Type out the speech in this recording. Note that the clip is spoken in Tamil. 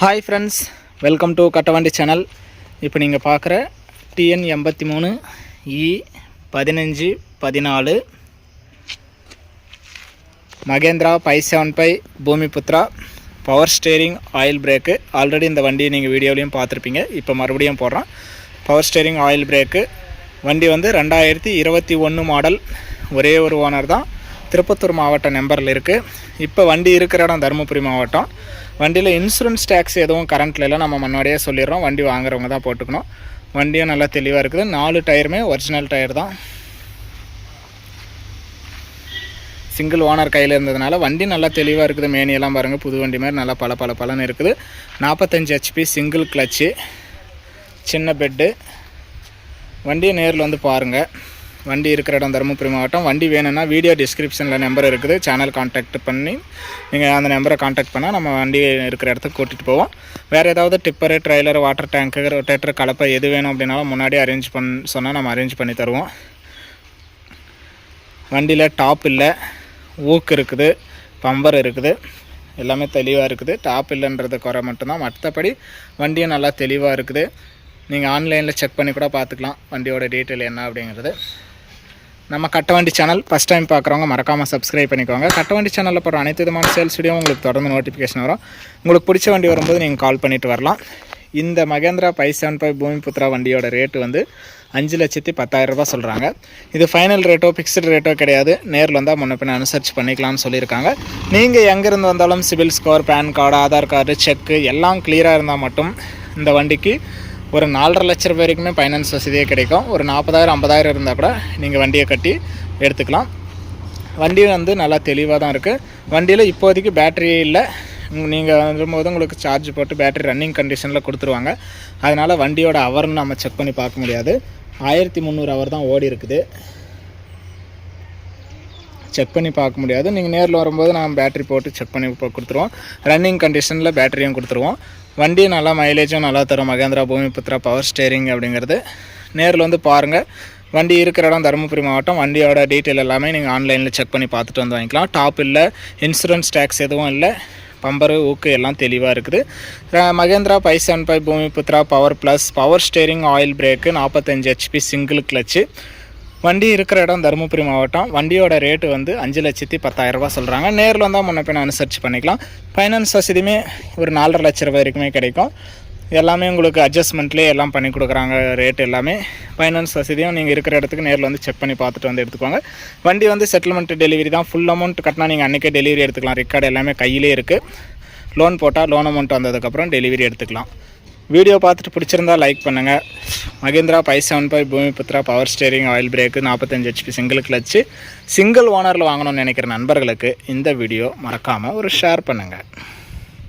Hi friends welcome to Kattavandi channel இப்போ நீங்கள் பார்க்குற டிஎன் எண்பத்தி மூணு இ பதினஞ்சு பதினாலு Mahindra five seven five Bhoomiputra power steering oil brake already இந்த வண்டியை நீங்கள் வீடியோலையும் பார்த்துருப்பீங்க. இப்போ மறுபடியும் போடுறோம். பவர் ஸ்டேரிங் ஆயில் பிரேக்கு வண்டி வந்து ரெண்டாயிரத்தி இருபத்தி ஒன்று மாடல் ஒரே ஒரு ஓனர் தான். திருப்பத்தூர் மாவட்ட நம்பரில் இருக்குது இப்போ வண்டி இருக்கிற இடம் தருமபுரி மாவட்டம். வண்டியில் இன்சூரன்ஸ் டேக்ஸ் எதுவும் கரண்ட்டில் இல்லை நம்ம முன்னாடியே சொல்லிடுறோம். வண்டி வாங்குறவங்க தான் போட்டுக்கணும். வண்டியும் நல்லா தெளிவாக இருக்குது. நாலு டயருமே ஒரிஜினல் டயர் தான். சிங்கிள் ஓனர் கையில் இருந்ததுனால வண்டி நல்லா தெளிவாக இருக்குது. மேனியெல்லாம் பாருங்கள் புது வண்டி மாதிரி நல்லா பல பல பலன்னு இருக்குது. நாற்பத்தஞ்சு ஹெச்பி சிங்கிள் கிளச்சு சின்ன பெட்டு வண்டியை நேரில் வந்து பாருங்கள் வண்டி இருக்கிற இடம் தருமபுரி மாவட்டம். வண்டி வேணும்னா வீடியோ டிஸ்கிரிப்ஷனில் நம்பர் இருக்குது. சேனல் காண்டாக்ட் பண்ணி நீங்கள் அந்த நம்பரை காண்டாக்ட் பண்ணால் நம்ம வண்டி இருக்கிற இடத்துக்கு கூட்டிகிட்டு போவோம். வேறு ஏதாவது tipper trailer water tank rotator கலப்பை எது வேணும் அப்படின்னாலும் முன்னாடியே அரேஞ்ச் பண்ண சொன்னால் நம்ம அரேஞ்ச் பண்ணி தருவோம். வண்டியில் டாப் இல்லை. ஊக்கு இருக்குது. பம்பர் இருக்குது. எல்லாமே தெளிவாக இருக்குது. டாப் இல்லைன்றது குறை மட்டும்தான். மற்றபடி வண்டியும் நல்லா தெளிவாக இருக்குது. நீங்கள் ஆன்லைனில் செக் பண்ணி கூட பார்த்துக்கலாம் வண்டியோட டீட்டெயில் என்ன அப்படிங்கிறது. நம்ம கட்டவண்டி சேனல் ஃபஸ்ட் டைம் பார்க்குறவங்க மறக்காமல் சப்ஸ்கிரைப் பண்ணிக்கோங்க. கட்டவண்டி சேனலில் போகிற அனைத்து விதமான சேல்ஸ் வீடியோ உங்களுக்கு தொடர்ந்து நோட்டிஃபிகேஷன் வரும். உங்களுக்கு பிடிச்ச வண்டி வரும்போது நீங்கள் கால் பண்ணிவிட்டு வரலாம். இந்த Mahindra five seven five Bhoomiputra வண்டியோட ரேட்டு வந்து அஞ்சு லட்சத்தி பத்தாயிரம் சொல்கிறாங்க இது ஃபைனல் ரேட்டோ ஃபிக்ஸ்டு ரேட்டோ கிடையாது. நேரில் வந்தால் முன்ன பின்ன அனுசரிச்சு பண்ணிக்கலாம்னு சொல்லியிருக்காங்க. நீங்கள் எங்கேருந்து வந்தாலும் CIBIL score PAN card Aadhaar card cheque எல்லாம் கிளியராக இருந்தால் மட்டும் இந்த வண்டிக்கு ஒரு நாலரை லட்ச ரூபாய் வரைக்குமே ஃபைனான்ஸ் வசதியே கிடைக்கும். ஒரு நாற்பதாயிரம் ஐம்பதாயிரம் இருந்தால் கூட நீங்கள் வண்டியை கட்டி எடுத்துக்கலாம். வண்டி வந்து நல்லா தெளிவாக தான் இருக்குது வண்டியில் இப்போதைக்கு பேட்டரி இல்லை. நீங்கள் வரும்போது உங்களுக்கு சார்ஜ் போட்டு பேட்டரி ரன்னிங் கண்டிஷனில் கொடுத்துருவாங்க. அதனால் வண்டியோட அவர்னு நம்ம செக் பண்ணி பார்க்க முடியாது. ஆயிரத்தி முந்நூறு அவர் தான் ஓடி இருக்குது. செக் பண்ணி பார்க்க முடியாது. நீங்கள் நேரில் வரும்போது நான் பேட்டரி போட்டு செக் பண்ணி கொடுத்துருவோம். ரன்னிங் கண்டிஷனில் பேட்டரியும் கொடுத்துருவோம். வண்டியும் நல்லா மைலேஜும் நல்லா தரும். மகேந்திரா பூமிபுத்ரா பவர் ஸ்டேரிங் அப்படிங்கிறது. நேரில் வந்து பாருங்கள் வண்டி இருக்கிற இடம் தருமபுரி மாவட்டம். வண்டியோட டீட்டெயில் எல்லாமே நீங்கள் ஆன்லைனில் செக் பண்ணி பார்த்துட்டு வந்து வாங்கிக்கலாம். டாப் இல்லை இன்சூரன்ஸ் டேக்ஸ் எதுவும் இல்லை. பம்பரு ஊக்கு எல்லாம் தெளிவாக இருக்குது. Mahindra five seven five Bhoomiputra power plus power steering oil brake நாற்பத்தஞ்சு ஹெச்பி சிங்கிள் கிளச்சு வண்டி இருக்கிற இடம் தருமபுரி மாவட்டம். வண்டியோட ரேட்டு வந்து அஞ்சு லட்சத்தி பத்தாயிரரூபா சொல்கிறாங்க நேரில் வந்தால் முன்ன பின்ன அனுசரித்து பண்ணிக்கலாம். ஃபைனான்ஸ் வசதியுமே ஒரு நாலரை லட்ச ரூபாய் வரைக்குமே கிடைக்கும். எல்லாமே உங்களுக்கு அட்ஜஸ்ட்மெண்ட்லேயே எல்லாம் பண்ணி கொடுக்குறாங்க. ரேட் எல்லாமே. ஃபைனான்ஸ் வசதியும் நீங்கள் இருக்கிற இடத்துக்கு நேரில் வந்து செக் பண்ணி பார்த்துட்டு வந்து எடுத்துக்கோங்க. வண்டி வந்து செட்டில்மெண்ட் டெலிவரி தான். ஃபுல் அமௌண்ட் கட்டினா நீங்கள் அன்றைக்கே டெலிவரி எடுத்துக்கலாம். ரெக்கார்டு எல்லாமே கையிலே இருக்குது லோன் போட்டால் லோன் அமௌண்ட் வந்ததுக்கப்புறம் டெலிவரி எடுத்துக்கலாம். வீடியோ பார்த்துட்டு பிடிச்சிருந்தா லைக் பண்ணுங்கள் Mahindra five seven five Bhoomiputra power steering oil brake நாற்பத்தஞ்சு ஹெச்பி சிங்கிள் கிளச்சு சிங்கிள் ஓனரில் வாங்கணும்னு நினைக்கிற நண்பர்களுக்கு இந்த வீடியோ மறக்காமல் ஒரு ஷேர் பண்ணுங்கள்